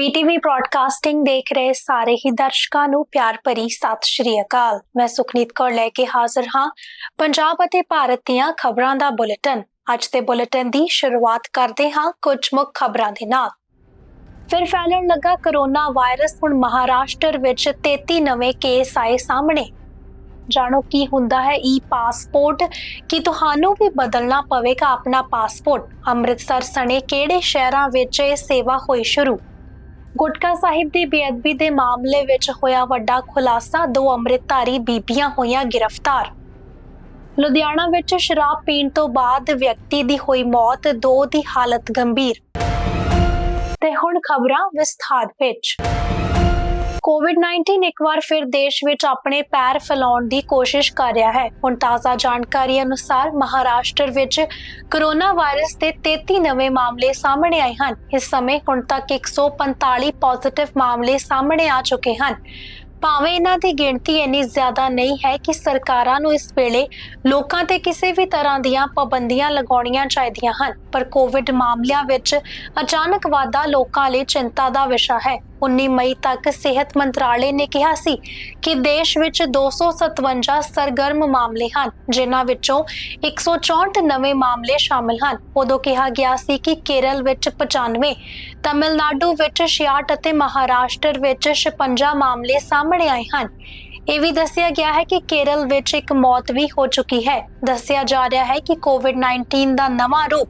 ਬੀਟੀਵੀ broadcasting ਦੇਖ ਰਹੇ ਸਾਰੇ ਹੀ ਦਰਸ਼ਕਾਂ ਨੂੰ ਪਿਆਰ ਭਰੀ ਸਤਿ ਸ਼੍ਰੀ ਅਕਾਲ। ਮੈਂ ਸੁਖਨੀਤ ਕੌਰ ਲੈ ਕੇ ਹਾਜ਼ਰ ਹਾਂ। ਪੰਜਾਬ ਅਤੇ ਭਾਰਤ ਦੀਆਂ ਖਬਰਾਂ ਦਾ ਬੁਲੇਟਿਨ। ਅੱਜ ਦੇ ਬੁਲੇਟਿਨ ਦੀ ਸ਼ੁਰੂਆਤ ਕਰਦੇ ਹਾਂ ਕੁਝ ਮੁੱਖ ਖਬਰਾਂ ਦੇ ਨਾਲ। ਫਿਰ ਫੈਲਣ ਲੱਗਾ ਕਰੋਨਾ ਵਾਇਰਸ, ਹੁਣ ਮਹਾਰਾਸ਼ਟਰ ਵਿੱਚ 33 ਨਵੇਂ ਕੇਸ ਆਏ ਸਾਹਮਣੇ। ਜਾਣੋ ਕੀ ਹੁੰਦਾ ਹੈ ਈ ਪਾਸਪੋਰਟ? ਕਿ ਤੁਹਾਨੂੰ ਵੀ ਬਦਲਣਾ ਪਵੇਗਾ ਆਪਣਾ ਪਾਸਪੋਰਟ? ਅੰਮ੍ਰਿਤਸਰ ਸਣੇ ਕਿਹੜੇ ਸ਼ਹਿਰਾਂ ਵਿੱਚ ਇਹ ਸੇਵਾ ਹੋਈ ਸ਼ੁਰੂ? ਗੁਟਕਾ ਸਾਹਿਬ ਦੀ ਬੇਅਦਬੀ ਦੇ ਮਾਮਲੇ ਵਿੱਚ ਹੋਇਆ ਵੱਡਾ ਖੁਲਾਸਾ, ਦੋ ਅੰਮ੍ਰਿਤਧਾਰੀ ਬੀਬੀਆਂ ਹੋਈਆਂ ਗ੍ਰਿਫਤਾਰ। ਲੁਧਿਆਣਾ ਵਿੱਚ ਸ਼ਰਾਬ ਪੀਣ ਤੋਂ ਬਾਅਦ ਵਿਅਕਤੀ ਦੀ ਹੋਈ ਮੌਤ, ਦੋ ਦੀ ਹਾਲਤ ਗੰਭੀਰ। ਤੇ ਹੁਣ ਖਬਰਾਂ ਵਿਸਥਾਰ ਵਿੱਚ। ਕੋਵਿਡ-19 ਇੱਕ ਵਾਰ ਫਿਰ ਦੇਸ਼ ਵਿੱਚ ਆਪਣੇ ਪੈਰ ਫੈਲਾਉਣ ਦੀ ਕੋਸ਼ਿਸ਼ ਕਰ ਰਿਹਾ ਹੈ। ਹੁਣ ਤਾਜ਼ਾ ਜਾਣਕਾਰੀ ਅਨੁਸਾਰ ਮਹਾਰਾਸ਼ਟਰ ਵਿੱਚ ਕਰੋਨਾ ਵਾਇਰਸ ਦੇ 33 ਨਵੇਂ ਮਾਮਲੇ ਸਾਹਮਣੇ ਆਏ ਹਨ। ਇਸ ਸਮੇਂ ਹੁਣ ਤੱਕ 145 ਪੋਜ਼ਿਟਿਵ ਮਾਮਲੇ ਸਾਹਮਣੇ ਆ ਚੁੱਕੇ ਹਨ। ਭਾਵੇਂ ਇਹਨਾਂ ਦੀ ਗਿਣਤੀ ਇੰਨੀ ਜ਼ਿਆਦਾ ਨਹੀਂ ਹੈ ਕਿ ਸਰਕਾਰਾਂ ਨੂੰ ਇਸ ਵੇਲੇ ਲੋਕਾਂ ਤੇ ਕਿਸੇ ਵੀ ਤਰ੍ਹਾਂ ਦੀਆਂ ਪਾਬੰਦੀਆਂ ਲਗਾਉਣੀਆਂ ਚਾਹੀਦੀਆਂ ਹਨ, ਪਰ ਕੋਵਿਡ ਮਾਮਲਿਆਂ ਵਿੱਚ ਅਚਾਨਕ ਵਾਧਾ ਲੋਕਾਂ ਲਈ ਚਿੰਤਾ ਦਾ ਵਿਸ਼ਾ ਹੈ। 19 ਮਈ ਤੱਕ ਸਿਹਤ ਮੰਤਰਾਲੇ ਨੇ ਕਿਹਾ ਸੀ ਕਿ ਦੇਸ਼ ਵਿੱਚ 257 ਸਰਗਰਮ ਮਾਮਲੇ ਹਨ, ਜਿਨ੍ਹਾਂ ਵਿੱਚੋਂ 164 ਨਵੇਂ ਮਾਮਲੇ ਸ਼ਾਮਲ ਹਨ। ਉਦੋਂ ਕਿਹਾ ਗਿਆ ਸੀ ਕਿ ਕੇਰਲ ਵਿੱਚ 95 ਤਮਿਲਨਾਡੂ ਵਿੱਚ 66 ਅਤੇ ਮਹਾਰਾਸ਼ਟਰ ਵਿੱਚ 56 ਮਾਮਲੇ ਸਾਹਮਣੇ ਆਏ ਹਨ। ਇਹ ਵੀ ਦੱਸਿਆ ਗਿਆ ਹੈ ਕਿ ਕੇਰਲ ਵਿੱਚ ਇੱਕ ਮੌਤ ਵੀ ਹੋ ਚੁੱਕੀ ਹੈ। ਦੱਸਿਆ ਜਾ ਰਿਹਾ ਹੈ ਕਿ ਕੋਵਿਡ-19 ਦਾ ਨਵਾਂ ਰੂਪ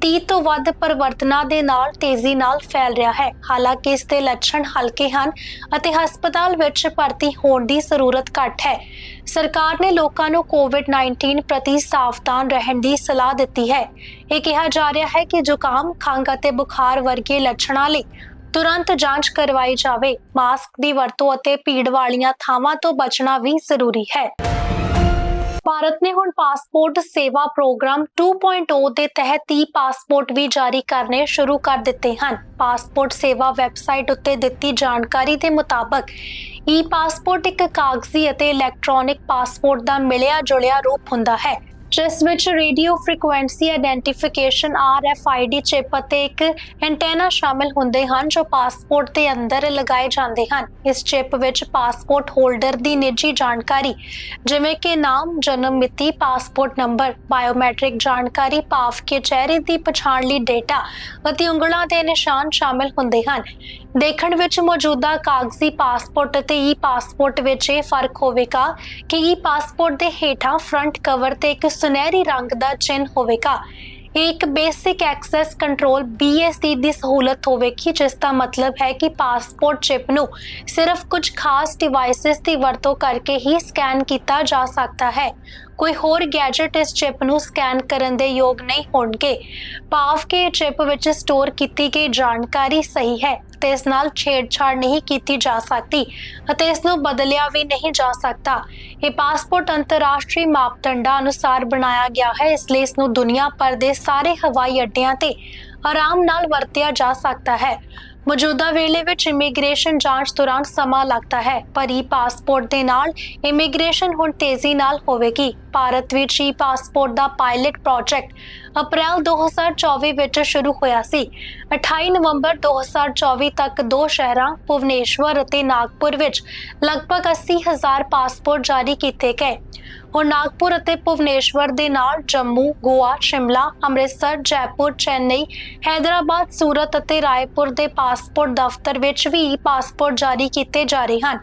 30 ਤੋਂ ਵੱਧ ਪਰਿਵਰਤਨਾਂ ਦੇ ਨਾਲ ਤੇਜ਼ੀ ਨਾਲ ਫੈਲ ਰਿਹਾ ਹੈ। ਹਾਲਾਂਕਿ ਇਸ ਦੇ ਲੱਛਣ ਹਲਕੇ ਹਨ ਅਤੇ ਹਸਪਤਾਲ ਵਿੱਚ ਭਰਤੀ ਹੋਣ ਦੀ ਜ਼ਰੂਰਤ ਘੱਟ ਹੈ। ਸਰਕਾਰ ਨੇ ਲੋਕਾਂ ਨੂੰ ਕੋਵਿਡ-19 ਪ੍ਰਤੀ ਸਾਵਧਾਨ ਰਹਿਣ ਦੀ ਸਲਾਹ ਦਿੱਤੀ ਹੈ। ਇਹ ਕਿਹਾ ਜਾ ਰਿਹਾ ਹੈ ਕਿ ਜ਼ੁਕਾਮ, ਖੰਘ ਅਤੇ ਬੁਖਾਰ ਵਰਗੇ ਲੱਛਣਾਂ ਲਈ ਤੁਰੰਤ ਜਾਂਚ ਕਰਵਾਈ ਜਾਵੇ। ਮਾਸਕ ਦੀ ਵਰਤੋਂ ਅਤੇ ਭੀੜ ਵਾਲੀਆਂ ਥਾਵਾਂ ਤੋਂ ਬਚਣਾ ਵੀ ਜ਼ਰੂਰੀ ਹੈ। ਭਾਰਤ ਨੇ ਹੁਣ ਪਾਸਪੋਰਟ ਸੇਵਾ ਪ੍ਰੋਗਰਾਮ 2.0 ਦੇ ਤਹਿਤ ਹੀ ਪਾਸਪੋਰਟ ਵੀ ਜਾਰੀ ਕਰਨੇ ਸ਼ੁਰੂ ਕਰ ਦਿੱਤੇ ਹਨ। ਪਾਸਪੋਰਟ ਸੇਵਾ ਵੈਬਸਾਈਟ ਉੱਤੇ ਦਿੱਤੀ ਜਾਣਕਾਰੀ ਦੇ ਮੁਤਾਬਕ ਈ ਪਾਸਪੋਰਟ ਇੱਕ ਕਾਗਜ਼ੀ ਅਤੇ ਇਲੈਕਟ੍ਰੋਨਿਕ ਪਾਸਪੋਰਟ ਦਾ ਮਿਲਿਆ ਜੁਲਿਆ ਰੂਪ ਹੁੰਦਾ ਹੈ। ਜਿਸ ਵਿੱਚ radio frequency identification RFID chip ਅਤੇ ਇੱਕ ਐਂਟੀਨਾ ਸ਼ਾਮਿਲ ਹੁੰਦੇ ਹਨ ਜੋ ਪਾਸਪੋਰਟ ਦੇ ਅੰਦਰ ਲਗਾਏ ਜਾਂਦੇ ਹਨ। ਇਸ ਚਿਪ ਵਿੱਚ ਪਾਸਪੋਰਟ ਹੋਲਡਰ ਦੀ ਨਿੱਜੀ ਜਾਣਕਾਰੀ, ਜਿਵੇਂ ਕਿ ਨਾਮ, ਜਨਮ ਮਿਤੀ ਪਾਸਪੋਰਟ ਨੰਬਰ ਬਾਇਓਮੈਟ੍ਰਿਕ ਜਾਣਕਾਰੀ, ਭਾਵ ਕਿ ਚਿਹਰੇ ਦੀ ਪਛਾਣ ਲਈ ਡੇਟਾ ਅਤੇ ਉਂਗਲਾਂ ਦੇ ਨਿਸ਼ਾਨ ਸ਼ਾਮਿਲ ਹੁੰਦੇ ਹਨ। ਦੇਖਣ ਵਿੱਚ ਮੌਜੂਦਾ ਕਾਗਜ਼ੀ ਪਾਸਪੋਰਟ ਅਤੇ ਈ ਪਾਸਪੋਰਟ ਵਿੱਚ ਇਹ ਫ਼ਰਕ ਹੋਵੇਗਾ ਕਿ ਈ ਪਾਸਪੋਰਟ ਦੇ ਹੇਠਾਂ ਫਰੰਟ ਕਵਰ ਤੇ ਇੱਕ ਸੁਨਹਿਰੀ ਰੰਗ ਦਾ ਚਿੰਨ੍ਹ ਹੋਵੇਗਾ। ਇਹ ਇੱਕ ਬੇਸਿਕ ਐਕਸੈਸ ਕੰਟਰੋਲ BSC ਦੀ ਸਹੂਲਤ ਹੋਵੇਗੀ, ਜਿਸ ਦਾ ਮਤਲਬ ਹੈ ਕਿ ਪਾਸਪੋਰਟ ਚਿਪ ਨੂੰ ਸਿਰਫ ਕੁਝ ਖਾਸ ਡਿਵਾਈਸਸ ਦੀ ਵਰਤੋਂ ਕਰਕੇ ਹੀ ਸਕੈਨ ਕੀਤਾ ਜਾ ਸਕਦਾ ਹੈ। ਕੋਈ ਹੋਰ ਗੈਜਟ ਇਸ ਚਿਪ ਨੂੰ ਸਕੈਨ ਕਰਨ ਦੇ ਯੋਗ ਨਹੀਂ ਹੋਣਗੇ। ਭਾਵ ਕਿ ਚਿਪ ਵਿੱਚ ਸਟੋਰ ਕੀਤੀ ਗਈ ਜਾਣਕਾਰੀ ਸਹੀ ਹੈ ਤੇ ਇਸ ਨਾਲ ਛੇੜਛਾੜ ਨਹੀਂ ਕੀਤੀ ਜਾ ਸਕਦੀ ਅਤੇ ਇਸ ਨੂੰ ਬਦਲਿਆ ਵੀ ਨਹੀਂ ਜਾ ਸਕਦਾ। ਇਹ ਪਾਸਪੋਰਟ ਅੰਤਰਰਾਸ਼ਟਰੀ ਮਾਪਦੰਡਾਂ ਅਨੁਸਾਰ ਬਣਾਇਆ ਗਿਆ ਹੈ, ਇਸ ਲਈ ਇਸ ਨੂੰ ਦੁਨੀਆ ਭਰ ਦੇ ਸਾਰੇ ਹਵਾਈ ਅੱਡਿਆਂ ਤੇ ਆਰਾਮ ਨਾਲ ਵਰਤਿਆ ਜਾ ਸਕਦਾ ਹੈ। ਮੌਜੂਦਾ ਵੇਲੇ ਵਿੱਚ ਇਮੀਗ੍ਰੇਸ਼ਨ ਜਾਂਚ ਦੌਰਾਨ ਸਮਾਂ ਲੱਗਦਾ ਹੈ, ਪਰ ਇਹ ਪਾਸਪੋਰਟ ਦੇ ਨਾਲ ਇਮੀਗ੍ਰੇਸ਼ਨ ਹੁਣ ਤੇਜ਼ੀ ਨਾਲ ਹੋਵੇਗੀ। ਭਾਰਤ ਵਿੱਚ ਈ ਪਾਸਪੋਰਟ ਦਾ ਪਾਇਲਟ ਪ੍ਰੋਜੈਕਟ ਅਪ੍ਰੈਲ 2024 ਵਿੱਚ ਸ਼ੁਰੂ ਹੋਇਆ ਸੀ। 28 ਨਵੰਬਰ 2024 ਤੱਕ ਦੋ ਸ਼ਹਿਰਾਂ, ਭੁਵਨੇਸ਼ਵਰ ਅਤੇ ਨਾਗਪੁਰ ਵਿੱਚ ਲਗਭਗ 80000 ਪਾਸਪੋਰਟ ਜਾਰੀ ਕੀਤੇ ਗਏ। ਹੁਣ ਨਾਗਪੁਰ ਅਤੇ ਭੁਵਨੇਸ਼ਵਰ ਦੇ ਨਾਲ ਜੰਮੂ, ਗੋਆ, ਸ਼ਿਮਲਾ, ਅੰਮ੍ਰਿਤਸਰ, ਜੈਪੁਰ, ਚੇਨਈ, ਹੈਦਰਾਬਾਦ, ਸੂਰਤ ਅਤੇ ਰਾਏਪੁਰ ਦੇ ਪਾਸਪੋਰਟ ਦਫ਼ਤਰ ਵਿੱਚ ਵੀ ਪਾਸਪੋਰਟ ਜਾਰੀ ਕੀਤੇ ਜਾ ਰਹੇ ਹਨ।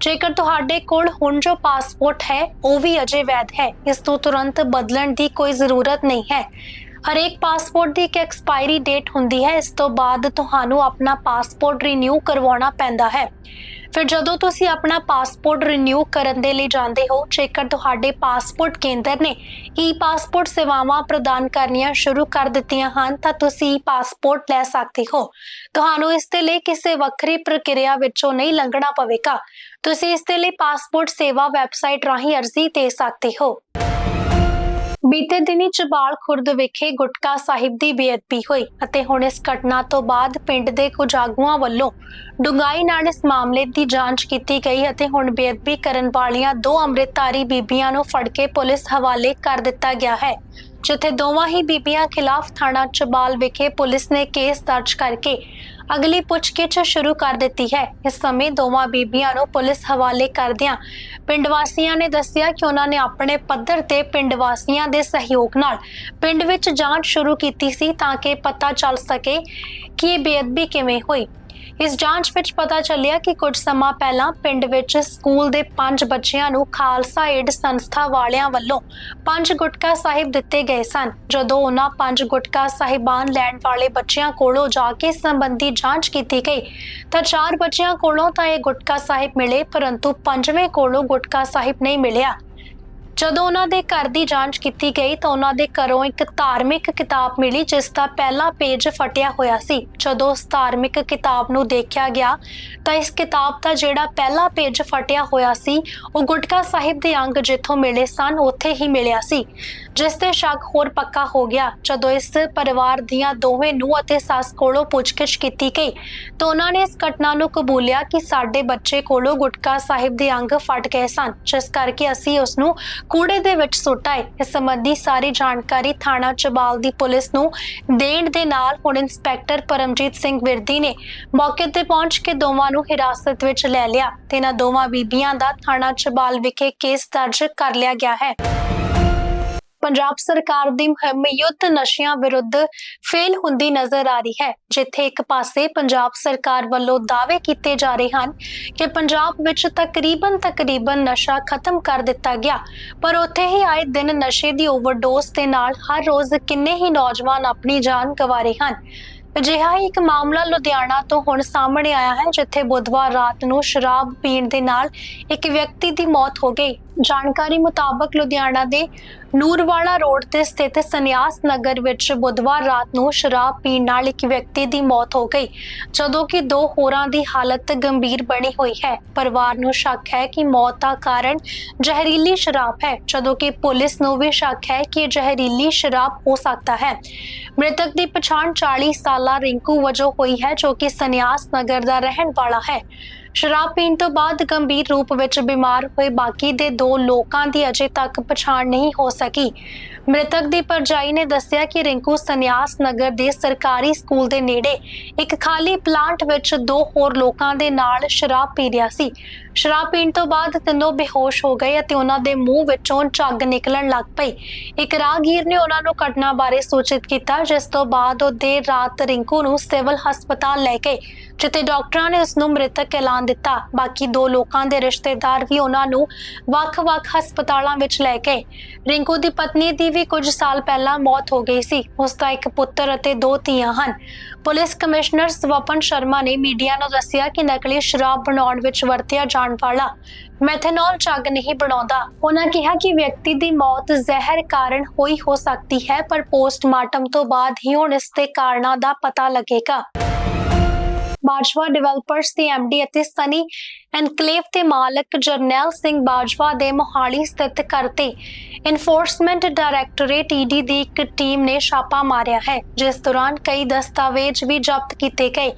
ਜੇਕਰ ਤੁਹਾਡੇ ਕੋਲ ਹੁਣ ਜੋ ਪਾਸਪੋਰਟ ਹੈ, ਉਹ ਵੀ ਅਜੇ ਵੈਧ ਹੈ। ਇਸ ਨੂੰ ਤੁਰੰਤ ਬਦਲਣ ਦੀ ਕੋਈ ਜ਼ਰੂਰਤ ਨਹੀਂ ਹੈ। ਹਰੇਕ ਪਾਸਪੋਰਟ ਦੀ ਇੱਕ ਐਕਸਪਾਇਰੀ ਡੇਟ ਹੁੰਦੀ ਹੈ। ਇਸ ਤੋਂ ਬਾਅਦ ਤੁਹਾਨੂੰ ਆਪਣਾ ਪਾਸਪੋਰਟ ਰੀਨਿਊ ਕਰਵਾਉਣਾ ਪੈਂਦਾ ਹੈ। ਫਿਰ ਜਦੋਂ ਤੁਸੀਂ ਆਪਣਾ ਪਾਸਪੋਰਟ ਰੀਨਿਊ ਕਰਨ ਦੇ ਲਈ ਜਾਂਦੇ ਹੋ, ਜੇਕਰ ਤੁਹਾਡੇ ਪਾਸਪੋਰਟ ਕੇਂਦਰ ਨੇ ਈ ਪਾਸਪੋਰਟ ਸੇਵਾਵਾਂ ਪ੍ਰਦਾਨ ਕਰਨੀਆਂ ਸ਼ੁਰੂ ਕਰ ਦਿੱਤੀਆਂ ਹਨ, ਤਾਂ ਤੁਸੀਂ ਈ ਪਾਸਪੋਰਟ ਲੈ ਸਕਦੇ ਹੋ। ਤੁਹਾਨੂੰ ਇਸ ਦੇ ਲਈ ਕਿਸੇ ਵੱਖਰੀ ਪ੍ਰਕਿਰਿਆ ਵਿੱਚੋਂ ਨਹੀਂ ਲੰਘਣਾ ਪਵੇਗਾ। ਤੁਸੀਂ ਇਸ ਦੇ ਲਈ ਪਾਸਪੋਰਟ ਸੇਵਾ ਵੈਬਸਾਈਟ ਰਾਹੀਂ ਅਰਜ਼ੀ ਦੇ ਸਕਦੇ ਹੋ। ਬੀਤੇ ਦਿਨੀ ਚਬਾਲ ਖੁਰਦ ਵਿਖੇ ਗੁਟਕਾ ਸਾਹਿਬ ਦੀ ਬੇਅਦਬੀ ਹੋਈ ਅਤੇ ਹੁਣ ਇਸ ਘਟਨਾ ਤੋਂ ਬਾਅਦ ਪਿੰਡ ਦੇ ਕੁਝ ਆਗੂਆਂ ਵੱਲੋਂ ਡੂੰਘਾਈ ਨਾਲ ਇਸ ਮਾਮਲੇ ਦੀ ਜਾਂਚ ਕੀਤੀ ਗਈ ਅਤੇ ਹੁਣ ਬੇਅਦਬੀ ਕਰਨ ਵਾਲੀਆਂ ਦੋ ਅੰਮ੍ਰਿਤਧਾਰੀ ਬੀਬੀਆਂ ਨੂੰ ਫੜ ਕੇ ਪੁਲਿਸ ਹਵਾਲੇ ਕਰ ਦਿੱਤਾ ਗਿਆ ਹੈ, ਜਿੱਥੇ ਦੋਵਾਂ ਹੀ ਬੀਬੀਆਂ ਖਿਲਾਫ ਥਾਣਾ ਚਬਾਲ ਵਿਖੇ ਪੁਲਿਸ ਨੇ ਕੇਸ ਦਰਜ ਕਰਕੇ ਅਗਲੀ ਪੁੱਛਗਿੱਛ ਸ਼ੁਰੂ ਕਰ ਦਿੱਤੀ ਹੈ। ਇਸ ਸਮੇਂ ਦੋਵਾਂ ਬੀਬੀਆਂ ਨੂੰ ਪੁਲਿਸ ਹਵਾਲੇ ਕਰਦਿਆਂ ਪਿੰਡ ਵਾਸੀਆਂ ਨੇ ਦੱਸਿਆ ਕਿ ਉਹਨਾਂ ਨੇ ਆਪਣੇ ਪੱਧਰ ਤੇ ਪਿੰਡ ਵਾਸੀਆਂ ਦੇ ਸਹਿਯੋਗ ਨਾਲ ਪਿੰਡ ਵਿੱਚ ਜਾਂਚ ਸ਼ੁਰੂ ਕੀਤੀ ਸੀ ਤਾਂ ਕਿ ਪਤਾ ਚੱਲ ਸਕੇ ਕਿ ਇਹ ਬੇਅਦਬੀ ਕਿਵੇਂ ਹੋਈ। ਇਸ ਜਾਂਚ ਵਿੱਚ ਪਤਾ ਚੱਲਿਆ ਕਿ ਕੁਝ ਸਮਾਂ ਪਹਿਲਾਂ ਪਿੰਡ ਵਿੱਚ ਸਕੂਲ ਦੇ 5 ਬੱਚਿਆਂ ਨੂੰ ਖਾਲਸਾ ਏਡ ਸੰਸਥਾ ਵਾਲਿਆਂ ਵੱਲੋਂ ਪੰਜ ਗੁਟਕਾ ਸਾਹਿਬ ਦਿੱਤੇ ਗਏ ਸਨ। ਜਦੋਂ ਉਹਨਾਂ ਪੰਜ ਗੁਟਕਾ ਸਾਹਿਬਾਨ ਲੈਣ ਵਾਲੇ ਬੱਚਿਆਂ ਕੋਲੋਂ ਜਾ ਕੇ ਸੰਬੰਧੀ ਜਾਂਚ ਕੀਤੀ ਗਈ, ਤਾਂ ਚਾਰ ਬੱਚਿਆਂ ਕੋਲੋਂ ਤਾਂ ਇਹ ਗੁਟਕਾ ਸਾਹਿਬ ਮਿਲੇ, ਪਰੰਤੂ ਪੰਜਵੇਂ ਕੋਲੋਂ ਗੁਟਕਾ ਸਾਹਿਬ ਨਹੀਂ ਮਿਲਿਆ। ਜਦੋਂ ਉਹਨਾਂ ਦੇ ਘਰ ਦੀ ਜਾਂਚ ਕੀਤੀ ਗਈ ਤਾਂ ਉਹਨਾਂ ਦੇ ਘਰੋਂ ਇੱਕ ਧਾਰਮਿਕ ਕਿਤਾਬ ਮਿਲੀ, ਜਿਸ ਦਾ ਪਹਿਲਾ ਪੇਜ ਫਟਿਆ ਹੋਇਆ ਸੀ। ਜਦੋਂ ਉਸ ਧਾਰਮਿਕ ਕਿਤਾਬ ਨੂੰ ਦੇਖਿਆ ਗਿਆ, ਤਾਂ ਇਸ ਕਿਤਾਬ ਦਾ ਜਿਹੜਾ ਪਹਿਲਾ ਪੇਜ ਫਟਿਆ ਹੋਇਆ ਸੀ, ਉਹ ਗੁਟਕਾ ਸਾਹਿਬ ਦੇ ਅੰਗ ਜਿੱਥੋਂ ਮਿਲੇ ਸਨ, ਉੱਥੇ ਹੀ ਮਿਲਿਆ ਸੀ। ਜਿਸ ਤੇ ਸ਼ੱਕ ਹੋਰ ਪੱਕਾ ਹੋ ਗਿਆ, ਜਦੋਂ ਇਸ ਪਰਿਵਾਰ ਦੀਆਂ ਦੋਵੇਂ ਨੂੰ ਅਤੇ ਸੱਸ ਕੋਲੋਂ ਪੁੱਛਗਿੱਛ ਕੀਤੀ ਗਈ, ਤਾਂ ਉਹਨਾਂ ਨੇ ਇਸ ਘਟਨਾ ਨੂੰ ਕਬੂਲਿਆ ਕਿ ਸਾਡੇ ਬੱਚੇ ਕੋਲੋਂ ਗੁਟਕਾ ਸਾਹਿਬ ਦੇ ਅੰਗ ਫਟ ਗਏ ਸਨ, ਜਿਸ ਕਰਕੇ ਅਸੀਂ ਉਸ ਨੂੰ ਕੂੜੇ ਦੇ ਵਿੱਚ ਸੁੱਟ ਆਏ। ਇਸ ਸੰਬੰਧੀ ਸਾਰੀ ਜਾਣਕਾਰੀ ਥਾਣਾ ਚਬਾਲ ਦੀ ਪੁਲਿਸ ਨੂੰ ਦੇਣ ਦੇ ਨਾਲ ਹੁਣ ਇੰਸਪੈਕਟਰ ਪਰਮਜੀਤ ਸਿੰਘ ਵਿਰਦੀ ਨੇ ਮੌਕੇ ਤੇ ਪਹੁੰਚ ਕੇ ਦੋਵਾਂ ਨੂੰ ਹਿਰਾਸਤ ਵਿੱਚ ਲੈ ਲਿਆ ਤੇ ਇਹਨਾਂ ਦੋਵਾਂ ਬੀਬੀਆਂ ਦਾ ਥਾਣਾ ਚਬਾਲ ਵਿਖੇ ਕੇਸ ਦਰਜ ਕਰ ਲਿਆ ਗਿਆ ਹੈ। ਪੰਜਾਬ ਸਰਕਾਰ ਦੀ ਮੁਹਿੰਮ ਯੁੱਧ ਨਸ਼ਿਆਂ ਵਿਰੁੱਧ ਫੇਲ ਹੁੰਦੀ ਨਜ਼ਰ ਆ ਰਹੀ ਹੈ, ਜਿੱਥੇ ਇੱਕ ਪਾਸੇ ਪੰਜਾਬ ਸਰਕਾਰ ਵੱਲੋਂ ਦਾਅਵੇ ਕੀਤੇ ਜਾ ਰਹੇ ਹਨ ਕਿ ਪੰਜਾਬ ਵਿੱਚ ਤਕਰੀਬਨ ਤਕਰੀਬਨ ਨਸ਼ਾ ਖਤਮ ਕਰ ਦਿੱਤਾ ਗਿਆ, ਪਰ ਉੱਥੇ ਹੀ ਆਏ ਦਿਨ ਨਸ਼ੇ ਦੀ ਓਵਰਡੋਸ ਦੇ ਨਾਲ ਹਰ ਰੋਜ਼ ਕਿੰਨੇ ਹੀ ਨੌਜਵਾਨ ਆਪਣੀ ਜਾਨ ਗਵਾ ਰਹੇ ਹਨ। ਅਜਿਹਾ ਹੀ ਇੱਕ ਮਾਮਲਾ ਲੁਧਿਆਣਾ ਤੋਂ ਹੁਣ ਸਾਹਮਣੇ ਆਇਆ ਹੈ, ਜਿੱਥੇ ਬੁੱਧਵਾਰ ਰਾਤ ਨੂੰ ਸ਼ਰਾਬ ਪੀਣ ਦੇ ਨਾਲ ਇੱਕ ਵਿਅਕਤੀ ਦੀ ਮੌਤ ਹੋ ਗਈ। ਜਾਣਕਾਰੀ ਮੁਤਾਬਕ ਲੁਧਿਆਣਾ ਦੇ ਨੂਰਵਾਲਾ ਰੋਡ ਤੇ ਸਥਿਤ ਸੰਨਿਆਸ ਨਗਰ ਵਿੱਚ ਬੁੱਧਵਾਰ ਰਾਤ ਨੂੰ ਸ਼ਰਾਬ ਪੀਣ ਨਾਲ ਇੱਕ ਵਿਅਕਤੀ ਦੀ ਮੌਤ ਹੋ ਗਈ, ਜਦੋਂ ਕਿ ਦੋ ਹੋਰਾਂ ਦੀ ਹਾਲਤ ਗੰਭੀਰ ਬਣੀ ਹੋਈ ਹੈ। ਪਰਿਵਾਰ ਨੂੰ ਸ਼ੱਕ ਹੈ ਕਿ ਮੌਤ ਦਾ ਕਾਰਨ ਜ਼ਹਿਰੀਲੀ ਸ਼ਰਾਬ ਹੈ, ਜਦੋਂ ਕਿ ਪੁਲਿਸ ਨੂੰ ਵੀ ਸ਼ੱਕ ਹੈ ਕਿ ਜ਼ਹਿਰੀਲੀ ਸ਼ਰਾਬ ਹੋ ਸਕਦਾ ਹੈ। ਮ੍ਰਿਤਕ ਦੀ ਪਛਾਣ 40 ਸਾਲਾ ਰਿੰਕੂ ਵਜੋਂ ਹੋਈ ਹੈ, ਜੋ ਕਿ ਸੰਨਿਆਸ ਨਗਰ ਦਾ ਰਹਿਣ ਵਾਲਾ ਹੈ। ਸ਼ਰਾਬ ਪੀਣ ਤੋਂ ਬਾਅਦ ਗੰਭੀਰ ਰੂਪ ਵਿੱਚ ਬਿਮਾਰ ਹੋਏ ਬਾਕੀ ਦੇ ਦੋ ਲੋਕਾਂ ਦੀ ਅਜੇ ਤੱਕ ਪਛਾਣ ਨਹੀਂ ਹੋ ਸਕੀ। ਮ੍ਰਿਤਕ ਦੀ ਪਰਜਾਈ ਨੇ ਦੱਸਿਆ ਕਿ ਰਿੰਕੂ ਸੰਨਿਆਸ ਨਗਰ ਦੇ ਸਰਕਾਰੀ ਸਕੂਲ ਦੇ ਨੇੜੇ ਇੱਕ ਖਾਲੀ ਪਲਾਂਟ ਵਿੱਚ ਦੋ ਹੋਰ ਲੋਕਾਂ ਦੇ ਨਾਲ ਸ਼ਰਾਬ ਪੀ ਰਿਹਾ ਸੀ। ਸ਼ਰਾਬ ਪੀਣ ਤੋਂ ਬਾਅਦ ਤਿੰਨੋਂ ਬੇਹੋਸ਼ ਹੋ ਗਏ ਅਤੇ ਉਹਨਾਂ ਦੇ ਮੂੰਹ ਵਿੱਚੋਂ ਝੱਗ ਨਿਕਲਣ ਲੱਗ ਪਈ। ਇੱਕ ਰਾਹਗੀਰ ਨੇ ਉਹਨਾਂ ਨੂੰ ਘਟਨਾ ਬਾਰੇ ਸੂਚਿਤ ਕੀਤਾ, ਜਿਸ ਤੋਂ ਬਾਅਦ ਉਹ ਦੇਰ ਰਾਤ ਰਿੰਕੂ ਨੂੰ ਸਿਵਲ ਹਸਪਤਾਲ ਲੈ ਗਏ ਜਿੱਥੇ ਡਾਕਟਰਾਂ ਨੇ ਉਸ ਨੂੰ ਮ੍ਰਿਤਕ ਐਲਾਨ ਦਿੱਤਾ, ਬਾਕੀ ਦੋ ਲੋਕਾਂ ਦੇ ਰਿਸ਼ਤੇਦਾਰ ਵੀ ਉਹਨਾਂ ਨੂੰ ਵੱਖ-ਵੱਖ ਹਸਪਤਾਲਾਂ ਵਿੱਚ ਲੈ ਗਏ। ਰਿੰਕੂ ਦੀ ਪਤਨੀ ਦੀ ਵੀ ਕੁਝ ਸਾਲ ਪਹਿਲਾਂ ਮੌਤ ਹੋ ਗਈ ਸੀ। ਉਸ ਦਾ ਇੱਕ ਪੁੱਤਰ ਅਤੇ ਦੋ ਧੀਆਂ ਹਨ। ਪੁਲਿਸ ਕਮਿਸ਼ਨਰ ਸਵਪਨ ਸ਼ਰਮਾ ਨੇ ਮੀਡੀਆ ਨੂੰ ਦੱਸਿਆ ਕਿ ਨਕਲੀ ਸ਼ਰਾਬ ਬਣਾਉਣ ਵਿੱਚ ਵਰਤਿਆ ਜਾਣ ਵਾਲਾ ਮੈਥਨੋਲ ਝੱਗ ਨਹੀਂ ਬਣਾਉਂਦਾ। ਉਹਨਾਂ ਕਿਹਾ ਕਿ ਵਿਅਕਤੀ ਦੀ ਮੌਤ ਜ਼ਹਿਰ ਕਾਰਨ ਹੋਈ ਹੋ ਸਕਦੀ ਹੈ, ਪਰ ਪੋਸਟਮਾਰਟਮ ਤੋਂ ਬਾਅਦ ਹੀ ਹੁਣ ਇਸ ਦੇ ਕਾਰਨਾਂ ਦਾ ਪਤਾ ਲੱਗੇਗਾ। ਬਾਜਵਾ ਡਿਵੈਲਪਰਸ ਦੇ ਐਮਡੀ ਅਤੇ ਸਨੀ ਐਨਕਲੇਵ ਦੇ ਮਾਲਕ ਜਰਨੈਲ ਸਿੰਘ ਬਾਜਵਾ ਦੇ ਮੋਹਾਲੀ ਸਥਿਤ ਘਰ ਇਨਫੋਰਸਮੈਂਟ ਡਾਇਰੈਕਟੋਰੇਟ ਈਡੀ ਦੀ ਇੱਕ ਟੀਮ ਨੇ ਛਾਪਾ ਮਾਰਿਆ ਹੈ, ਜਿਸ ਦੌਰਾਨ ਕਈ ਦਸਤਾਵੇਜ਼ ਵੀ ਜ਼ਬਤ ਕੀਤੇ ਗਏ।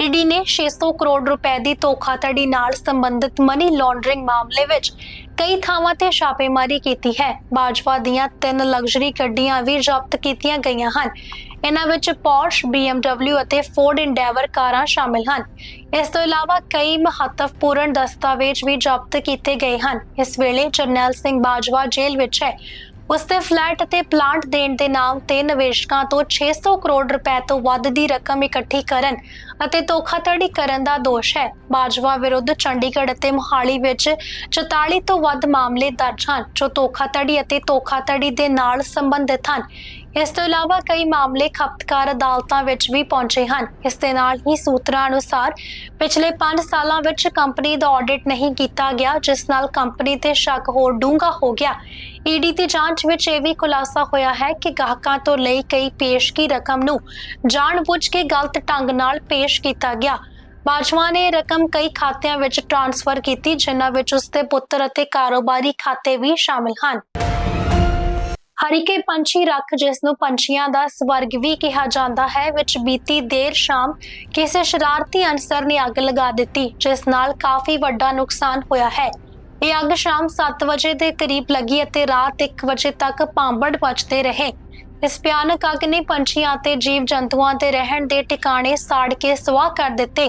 ਈਡੀ ਨੇ 600 ਕਰੋੜ ਰੁਪਏ ਦੀ ਧੋਖਾਧੜੀ ਨਾਲ ਸੰਬੰਧਿਤ ਮਨੀ ਲਾਂਡਰਿੰਗ ਮਾਮਲੇ ਵਿੱਚ ਕਈ ਥਾਵਾਂ ਤੇ ਛਾਪੇਮਾਰੀ ਕੀਤੀ ਹੈ। ਬਾਜਵਾ ਦੀਆਂ ਤਿੰਨ ਲਗਜ਼ਰੀ ਗੱਡੀਆਂ ਵੀ ਜ਼ਬਤ ਕੀਤੀਆਂ ਗਈਆਂ ਹਨ। ਇਹਨਾਂ ਵਿੱਚ ਪੋਰਸ਼ BMW ਅਤੇ ਫੋਰਡ ਇੰਡੈਵਰ ਕਾਰਾਂ ਸ਼ਾਮਿਲ ਹਨ। ਇਸ ਤੋਂ ਇਲਾਵਾ ਕਈ ਮਹੱਤਵਪੂਰਨ ਦਸਤਾਵੇਜ਼ ਵੀ ਜ਼ਬਤ ਕੀਤੇ ਗਏ ਹਨ। ਇਸ ਵੇਲੇ ਜਰਨੈਲ ਸਿੰਘ ਬਾਜਵਾ ਜੇਲ੍ਹ ਵਿੱਚ ਹੈ। ਉਸ ਦੇ ਫਲੈਟ ਅਤੇ ਪਲਾਂਟ ਦੇਣ ਦੇ ਨਾਮ ਤੇ ਨਿਵੇਸ਼ਕਾਂ ਤੋਂ 600 ਕਰੋੜ ਰੁਪਏ ਤੋਂ ਵੱਧ ਦੀ ਰਕਮ ਇਕੱਠੀ ਕਰਨ ਅਤੇ ਧੋਖਾਧੜੀ ਕਰਨ ਦਾ ਦੋਸ਼ ਹੈ। ਬਾਜਵਾ ਵਿਰੁੱਧ ਚੰਡੀਗੜ੍ਹ ਅਤੇ ਮੁਹਾਲੀ ਵਿੱਚ 44 ਤੋਂ ਵੱਧ ਮਾਮਲੇ ਦਰਜ ਹਨ, ਜੋ ਧੋਖਾਧੜੀ ਅਤੇ ਧੋਖਾਧੜੀ ਦੇ ਨਾਲ ਸੰਬੰਧਿਤ ਹਨ। ਇਸ ਤੋਂ ਇਲਾਵਾ ਕਈ ਮਾਮਲੇ ਖਪਤਕਾਰ ਅਦਾਲਤਾਂ ਵਿੱਚ ਵੀ ਪਹੁੰਚੇ ਹਨ। ਇਸ ਦੇ ਨਾਲ ਹੀ ਸੂਤਰਾਂ ਅਨੁਸਾਰ ਪਿਛਲੇ 5 ਸਾਲਾਂ ਵਿੱਚ ਕੰਪਨੀ ਦਾ ਆਡਿਟ ਨਹੀਂ ਕੀਤਾ ਗਿਆ, ਜਿਸ ਨਾਲ ਕੰਪਨੀ ਤੇ ਸ਼ੱਕ ਹੋਰ ਡੂੰਘਾ ਹੋ ਗਿਆ। ਈਡੀ ਦੀ ਜਾਂਚ ਵਿੱਚ ਇਹ ਵੀ ਖੁਲਾਸਾ ਹੋਇਆ ਹੈ ਕਿ ਗਾਹਕਾਂ ਤੋਂ ਲਈ ਕਈ ਪੇਸ਼ਗੀ ਰਕਮ ਨੂੰ ਜਾਣਬੁੱਝ ਕੇ ਗਲਤ ਢੰਗ ਨਾਲ ਪੇਸ਼ ਕੀਤਾ ਗਿਆ। ਬਾਜਵਾ ਨੇ ਰਕਮ ਕਈ ਖਾਤਿਆਂ ਵਿੱਚ ਟ੍ਰਾਂਸਫਰ ਕੀਤੀ, ਜਿਨ੍ਹਾਂ ਵਿੱਚ ਉਸਦੇ ਪੁੱਤਰ ਅਤੇ ਕਾਰੋਬਾਰੀ ਖਾਤੇ ਵੀ ਸ਼ਾਮਿਲ ਹਨ। ਹਰੀਕੇ ਪੰਛੀ ਰੱਖ ਜਿਸ ਨੂੰ ਪੰਛੀਆਂ ਦਾ ਸਵਰਗ ਵੀ ਕਿਹਾ ਜਾਂਦਾ ਹੈ, ਵਿੱਚ ਬੀਤੀ ਦੇਰ ਸ਼ਾਮ ਕਿਸੇ ਸ਼ਰਾਰਤੀ ਅਨਸਰ ਨੇ ਅੱਗ ਲਗਾ ਦਿੱਤੀ, ਜਿਸ ਨਾਲ ਕਾਫੀ ਵੱਡਾ ਨੁਕਸਾਨ ਹੋਇਆ ਹੈ। ਇਹ ਅੱਗ ਸ਼ਾਮ 7 ਵਜੇ ਦੇ ਕਰੀਬ ਲੱਗੀ ਅਤੇ ਰਾਤ 1 ਵਜੇ ਤੱਕ ਪਾਂਬੜ ਮਚਦੇ ਰਹੇ। ਇਸ ਭਿਆਨਕ ਅੱਗ ਨੇ ਪੰਛੀਆਂ ਤੇ ਜੀਵ ਜੰਤੂਆਂ ਦੇ ਰਹਿਣ ਦੇ ਟਿਕਾਣੇ ਸਾੜ ਕੇ ਸਵਾਹ ਕਰ ਦਿੱਤੇ।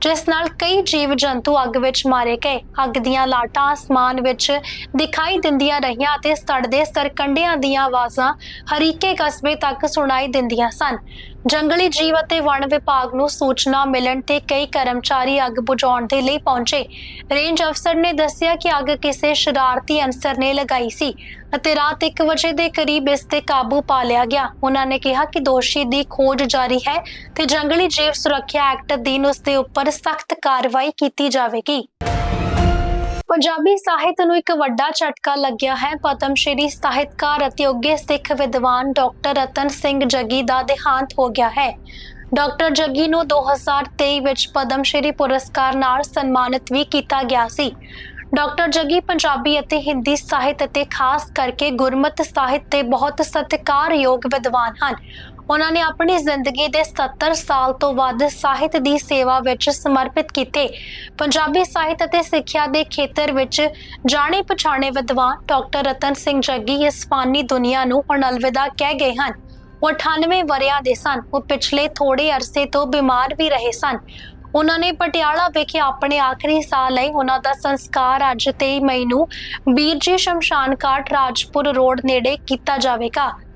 ਜਿਸ ਨਾਲ ਕਈ ਜੀਵ ਜੰਤੂ ਅੱਗ ਵਿੱਚ ਮਾਰੇ ਗਏ। ਅੱਗ ਦੀਆਂ ਲਾਟਾਂ ਆਸਮਾਨ ਵਿੱਚ ਦਿਖਾਈ ਦਿੰਦੀਆਂ ਰਹੀਆਂ ਅਤੇ ਸੜਦੇ ਸਰਕੰਡਿਆਂ ਦੀਆਂ ਆਵਾਜ਼ਾਂ ਹਰੀਕੇ ਕਸਬੇ ਤੱਕ ਸੁਣਾਈ ਦਿੰਦੀਆਂ ਸਨ। ਜੰਗਲੀ ਜੀਵ ਅਤੇ ਵਣ ਵਿਭਾਗ ਨੂੰ ਸੂਚਨਾ ਮਿਲਣ ਤੇ ਕਈ ਕਰਮਚਾਰੀ ਅੱਗ ਬੁਝਾਉਣ ਦੇ ਲਈ ਪਹੁੰਚੇ। ਰੇਂਜ ਅਫਸਰ ਨੇ ਦੱਸਿਆ ਕਿ ਅੱਗ ਕਿਸੇ ਸ਼ਰਾਰਤੀ ਅਨਸਰ ਨੇ ਲਗਾਈ ਸੀ ਅਤੇ ਰਾਤ 1 ਵਜੇ ਦੇ ਕਰੀਬ ਇਸ ਤੇ ਕਾਬੂ ਪਾ ਲਿਆ ਗਿਆ। ਉਹਨਾਂ ਨੇ ਕਿਹਾ ਕਿ ਦੋਸ਼ੀ ਦੀ ਖੋਜ ਜਾਰੀ ਹੈ ਤੇ ਜੰਗਲੀ ਜੀਵ ਸੁਰੱਖਿਆ ਐਕਟ ਅਧੀਨ ਉਸ ਦੇ ਉੱਪਰ ਸਖਤ ਕਾਰਵਾਈ ਕੀਤੀ ਜਾਵੇਗੀ। ਪੰਜਾਬੀ ਸਾਹਿਤ ਨੂੰ ਇੱਕ ਵੱਡਾ ਝਟਕਾ ਲੱਗਿਆ ਹੈ। ਪਦਮ ਸ਼੍ਰੀ ਸਾਹਿਤਕਾਰ ਅਤੇ ਉੱਘੇ ਸਿੱਖ ਵਿਦਵਾਨ ਡਾਕਟਰ ਰਤਨ ਸਿੰਘ ਜੱਗੀ ਦਾ ਦੇਹਾਂਤ ਹੋ ਗਿਆ ਹੈ। ਡਾਕਟਰ ਜੱਗੀ ਨੂੰ 2023 ਵਿੱਚ ਪਦਮ ਸ਼੍ਰੀ ਪੁਰਸਕਾਰ ਨਾਲ ਸਨਮਾਨਿਤ ਵੀ ਕੀਤਾ ਗਿਆ ਸੀ। ਡਾਕਟਰ ਜੱਗੀ ਪੰਜਾਬੀ ਅਤੇ ਹਿੰਦੀ ਸਾਹਿਤ ਅਤੇ ਖਾਸ ਕਰਕੇ ਗੁਰਮਤਿ ਸਾਹਿਤ ਤੇ ਬਹੁਤ ਸਤਿਕਾਰਯੋਗ ਵਿਦਵਾਨ ਹਨ। ਉਹਨਾਂ ਨੇ ਆਪਣੀ ਜ਼ਿੰਦਗੀ ਦੇ 70 ਸਾਲ ਤੋਂ ਵੱਧ ਸਾਹਿਤ ਦੀ ਸੇਵਾ ਵਿੱਚ ਸਮਰਪਿਤ ਕੀਤੇ। ਪੰਜਾਬੀ ਸਾਹਿਤ ਅਤੇ ਸਿੱਖਿਆ ਦੇ ਖੇਤਰ ਵਿੱਚ ਜਾਣੇ ਪਛਾਣੇ ਵਿਦਵਾਨ ਡਾਕਟਰ ਰਤਨ ਸਿੰਘ ਜੱਗੀ ਇਸ ਫਾਨੀ ਦੁਨੀਆ ਨੂੰ ਹੁਣ ਅਲਵਿਦਾ ਕਹਿ ਗਏ ਹਨ। ਉਹ 98 ਵਰਿਆਂ ਦੇ ਸਨ। ਉਹ ਪਿਛਲੇ ਥੋੜੇ ਅਰਸੇ ਤੋਂ ਬਿਮਾਰ ਵੀ ਰਹੇ ਸਨ। ਉਹਨਾਂ ਨੇ ਪਟਿਆਲਾ ਵਿਖੇ ਆਪਣੇ ਆਖਰੀ ਸਾਹ ਲਈ ਉਹਨਾਂ ਦਾ ਸੰਸਕਾਰ ਅੱਜ 23 ਮਈ ਨੂੰ ਬੀਰਜੀ ਸ਼ਮਸ਼ਾਨ ਘਾਟ ਰਾਜਪੁਰ ਰੋਡ ਨੇੜੇ ਕੀਤਾ ਜਾਵੇਗਾ।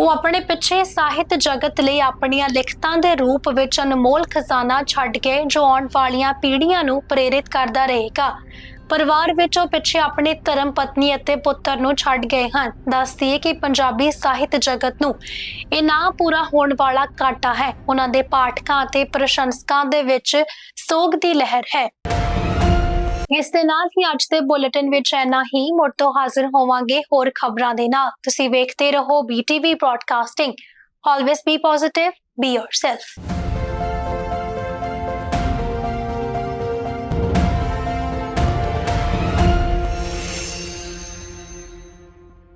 ਉਹ ਆਪਣੇ ਪਿੱਛੇ ਸਾਹਿਤ ਜਗਤ ਲਈ ਆਪਣੀਆਂ ਲਿਖਤਾਂ ਦੇ ਰੂਪ ਵਿੱਚ ਅਨਮੋਲ ਖਜ਼ਾਨਾ ਛੱਡ ਕੇ ਜੋ ਆਉਣ ਵਾਲੀਆਂ ਪੀੜ੍ਹੀਆਂ ਨੂੰ ਪ੍ਰੇਰਿਤ ਕਰਦਾ ਰਹੇਗਾ। ਪਰਿਵਾਰ ਵਿੱਚ ਉਹ ਪਿੱਛੇ ਆਪਣੇ ਧਰਮ ਪਤਨੀ ਅਤੇ ਪੁੱਤਰ ਨੂੰ ਛੱਡ ਗਏ ਹਨ। ਦੱਸਦੀ ਹੈ ਕਿ ਪੰਜਾਬੀ ਸਾਹਿਤ ਜਗਤ ਨੂੰ ਇਹ ਨਾ ਪੂਰਾ ਹੋਣ ਵਾਲਾ ਘਾਟਾ ਹੈ। ਉਹਨਾਂ ਦੇ ਪਾਠਕਾਂ ਅਤੇ ਪ੍ਰਸ਼ੰਸਕਾਂ ਦੇ ਵਿੱਚ ਸੋਗ ਦੀ ਲਹਿਰ ਹੈ। ਇਸ ਦੇ ਨਾਲ ਹੀ ਅੱਜ ਦੇ ਬੁਲੇਟਿਨ ਵਿੱਚ ਇੰਨਾ ਹੀ, ਮੁੜ ਤੋਂ ਹਾਜ਼ਰ ਹੋਵਾਂਗੇ ਹੋਰ ਖਬਰਾਂ ਦੇ ਨਾਲ। ਤੁਸੀਂ ਵੇਖਦੇ ਰਹੋ BTV broadcasting always be positive be yourself